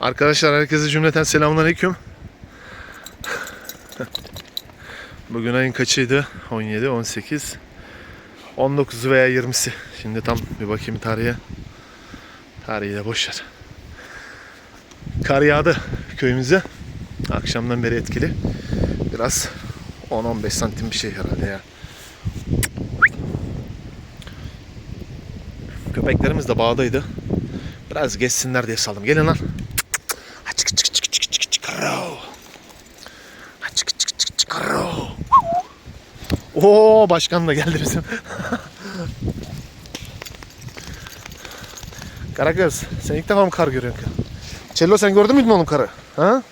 Arkadaşlar herkese cümleten selamünaleyküm. Bugün ayın kaçıydı? 17, 18, 19 veya 20'si. Şimdi tam bir bakayım tarihe. Tarihi de boş. Kar yağdı köyümüze. Akşamdan beri etkili. Biraz 10-15 santim bir şey herhalde ya. Köpeklerimiz de bağdaydı. Biraz geçsinler diye saldım. Gelin lan. Açık çık çık çık çık çık karo. Açık çık çık çık karo. Oo başkan da geldi bizim. Karagöz sen ilk defa mı kar görüyorsun? Cello sen gördün müydün oğlum karı? Ha?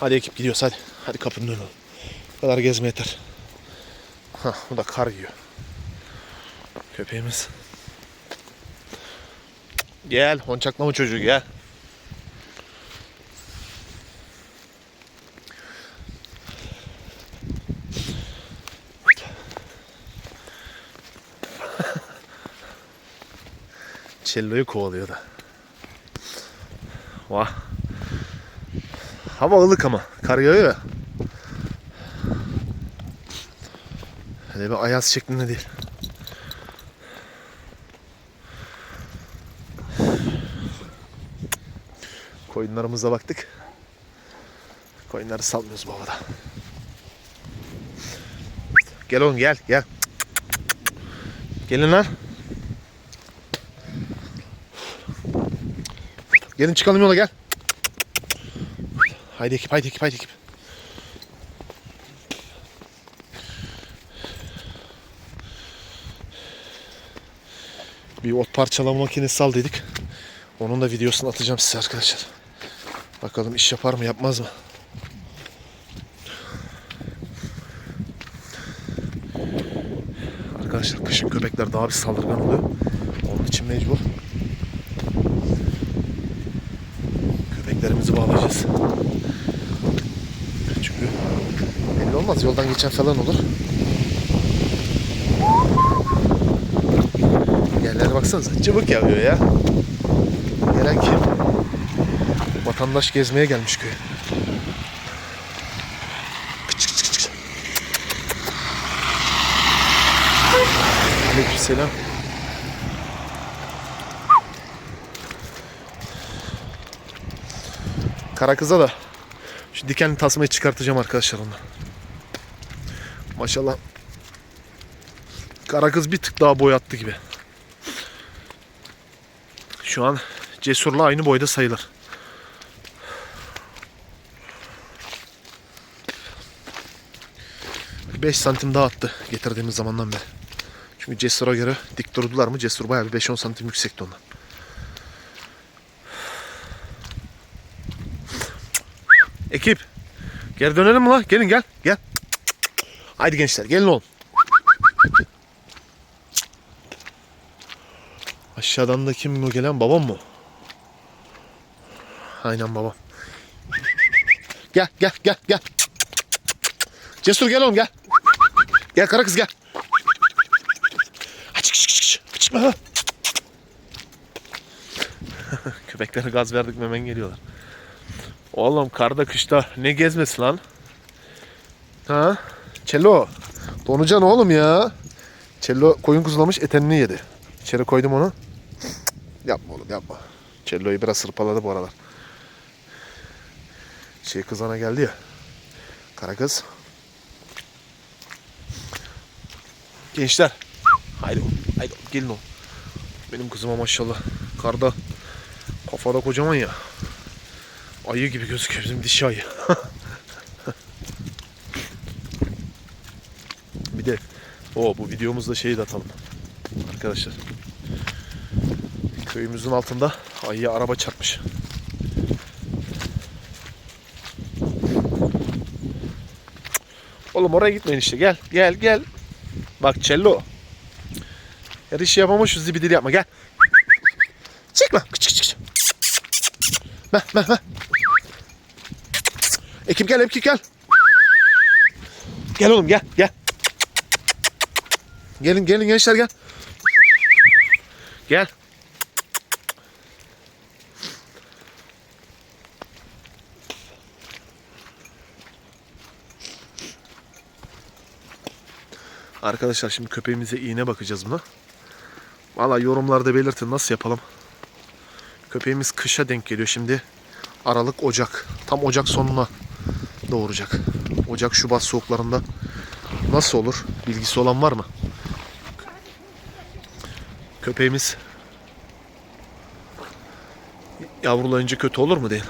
Hadi ekip gidiyoruz hadi. Hadi kapının önüne. Bu kadar gezme yeter. Hah, bu da kar yiyor. Köpeğimiz. Gel, honçaklama çocuğu gel. Cello'yu kovalıyor da. Vah. Hava ılık ama. Kar yağıyor ya. Öyle bir ayaz şeklinde değil. Koyunlarımıza baktık. Koyunları salmıyoruz bu havada. Gel oğlum gel gel. Gelin lan. Gelin çıkalım yola gel. Haydi ekip haydi ekip haydi ekip. Bir ot parçalama makinesi al dedik. Onun da videosunu atacağım size arkadaşlar. Bakalım iş yapar mı yapmaz mı? Arkadaşlar kışın köpekler daha bir saldırgan oluyor. Onun için mecbur. Köpeklerimizi bağlayacağız. Çünkü belli olmaz yoldan geçen falan olur. Yerlere baksanıza cıvık yağıyor ya. Gelen kim? Vatandaş gezmeye gelmiş köye. Aleykümselam. Kara kıza da şu dikenli tasmayı çıkartacağım arkadaşlar ondan. Maşallah. Kara kız bir tık daha boy attı gibi. Şu an Cesur'la aynı boyda sayılır. Beş santim daha attı getirdiğimiz zamandan beri. Çünkü Cesur'a göre dik durdular mı Cesur bayağı bir 5-10 santim yüksekti ondan. Ekip. Geri dönelim mi lan? Gelin gel. Gel. Haydi gençler gelin oğlum. Aşağıdan da kim o gelen? Babam mı? Aynen babam. Gel gel gel gel. Cesur gel oğlum gel. Gel kara kız gel. Açık çık çık çık. Köpeklere gaz verdik hemen geliyorlar. Oğlum karda kışta ne gezmesi lan? Ha? Cello. Donacaksın oğlum ya. Cello koyun kuzulamış etenini yedi. İçeri koydum onu. Cık, Yapma oğlum yapma. Cello'yu biraz sırpaladı bu aralar. Şey kızana geldi ya. Kara kız. Gençler. Haydi haydi oğlum, gelin oğlum. Benim kızıma maşallah. Karda kafada kocaman ya. Ayı gibi gözüküyor bizim dişi ayı. bir de o bu videomuzda şeyi de atalım. Arkadaşlar. Köyümüzün altında ayıya araba çarpmış. Oğlum oraya gitmeyin işte gel gel gel. Bak cello. Her işi yapama şu zibidili yapma gel. Çıkma. Çık çık çık. Meh meh. Ekip gel ekip gel. Gel oğlum gel gel. Gelin gelin gençler gel. Gel. Arkadaşlar şimdi köpeğimize iğne bakacağız buna. Valla yorumlarda belirtin nasıl yapalım. Köpeğimiz kışa denk geliyor şimdi. Aralık Ocak. Tam Ocak sonuna doğuracak. Ocak Şubat soğuklarında nasıl olur? Bilgisi olan var mı? Köpeğimiz yavrulayınca kötü olur mu değil?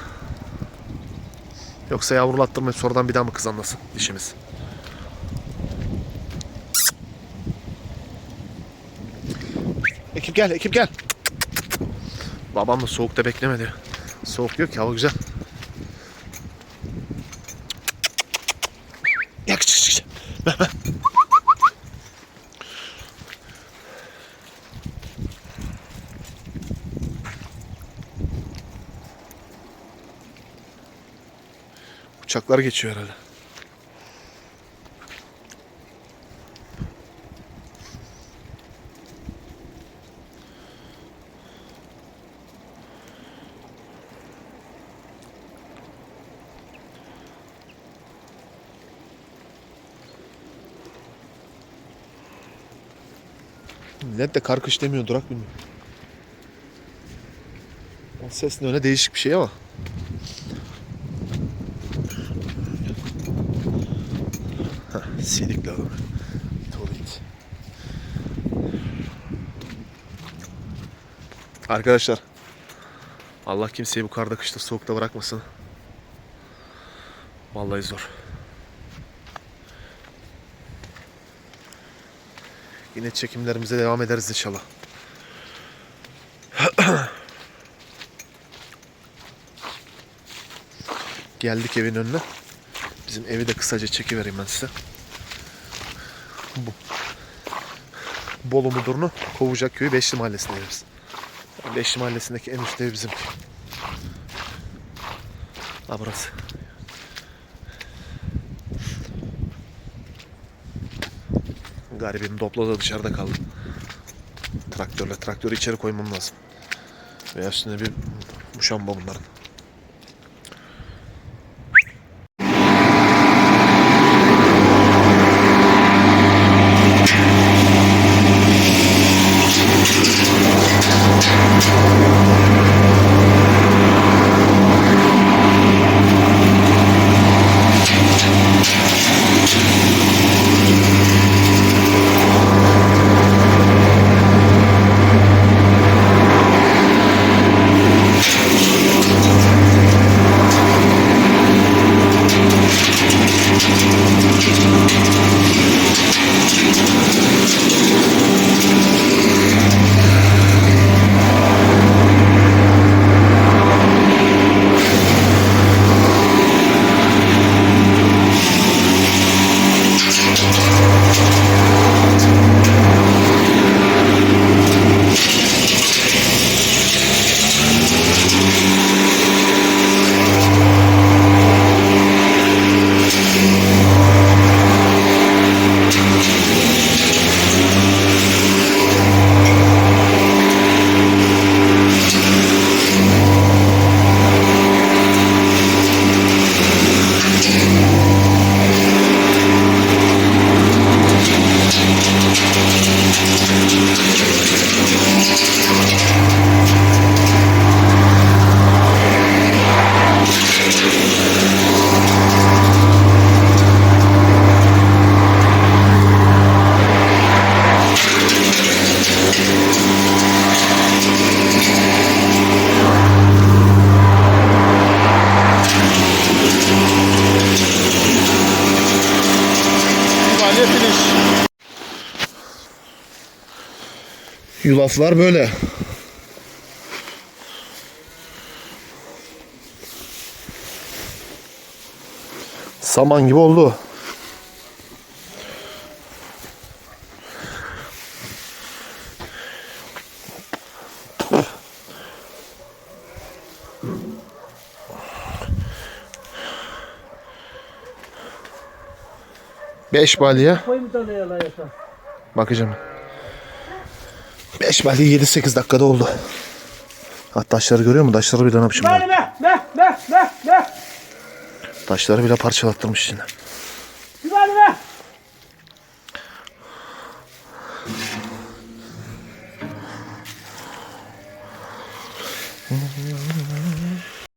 Yoksa yavrulattırmayıp sonradan bir daha mı kızanlasın dişimiz? Ekip gel, ekip gel. Babam da soğukta beklemedi. Soğuk yok ki hava güzel. Yak çık çık. çık. Ver, ver. Uçaklar geçiyor herhalde. Millet de karkış demiyor durak bilmiyor. O ses öyle değişik bir şey ama. Heh, Silikli adam. Tuvalet. Arkadaşlar. Allah kimseyi bu karda kışta soğukta bırakmasın. Vallahi zor. Yine çekimlerimize devam ederiz inşallah. Geldik evin önüne. Bizim evi de kısaca çekivereyim ben size. Bu. Bolu Mudurnu Kovacak Köyü Beşli Mahallesi'ndeyiz biz. Yani Beşli Mahallesi'ndeki en üst ev bizimki. Ha burası. Garibim Doplo da dışarıda kaldı. Traktörle traktörü içeri koymam lazım. Veya üstüne bir muşamba bunların. Yulaflar böyle. Saman gibi oldu. Beş balya. Bakacağım. 5 belki 7-8 dakikada oldu. Hatta taşları görüyor musun? Taşları bile ne yapmışım ben? Taşları bile parçalattırmış içinde.